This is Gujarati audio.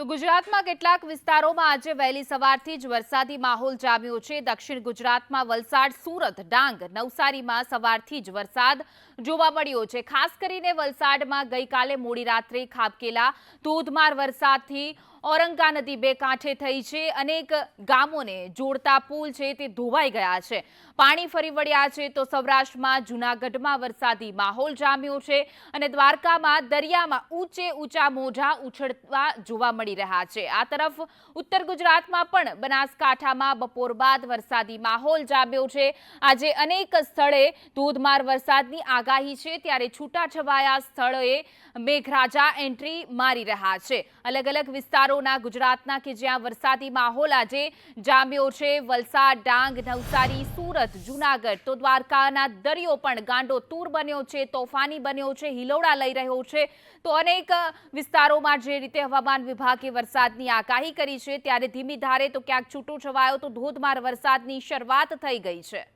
તો ગુજરાતમાં કેટલાક વિસ્તારોમાં આજે વહેલી સવારથી જ વરસાદી માહોલ જામ્યો છે. દક્ષિણ ગુજરાતમાં વલસાડ, સુરત, ડાંગ, નવસારીમાં સવારથી જ વરસાદ જોવા મળ્યો છે. ખાસ કરીને વલસાડમાં ગઈકાલે મોડી રાત્રે ખાબકેલા ધોધમાર વરસાદથી ઔરંગા નદી બે કાંઠે થઈ છે. અનેક ગામોને જોડતા પુલ છે તે ધોવાઈ ગયા છે. પાણી ફરી વળ્યા છે તો સૌરાષ્ટ્રમાં, જૂનાગઢમાં વરસાદી માહોલ જામ્યો છે અને દ્વારકામાં, દરિયામાં ઊંચે ઊંચા મોઢા ઉછળવા જોવા મળી રહ્યા છે. આ તરફ ઉત્તર ગુજરાતમાં પણ બનાસકાંઠામાં બપોર બાદ વરસાદી માહોલ જામ્યો છે. આજે અનેક સ્થળે ધોધમાર વરસાદની આગાહી છે. ત્યારે છૂટાછવાયા સ્થળોએ મેઘરાજા એન્ટ્રી મારી રહ્યા છે. અલગ અલગ વિસ્તારોના, ગુજરાતના કે જ્યાં વરસાદી માહોલ આજે જામ્યો છે. વલસાડ, ડાંગ, નવસારી, સુરત, જૂનાગઢ તો દ્વારકાના દરિયો પણ ગાંડો તૂર બન્યો છે, તોફાની બન્યો છે, હિલોડા લઈ રહ્યો છે. તો અનેક વિસ્તારોમાં જે રીતે હવામાન વિભાગે વરસાદની આગાહી કરી છે, ત્યારે ધીમી ધારે તો ક્યાંક છૂટું છવાયો તો ધોધમાર વરસાદની શરૂઆત થઈ ગઈ છે.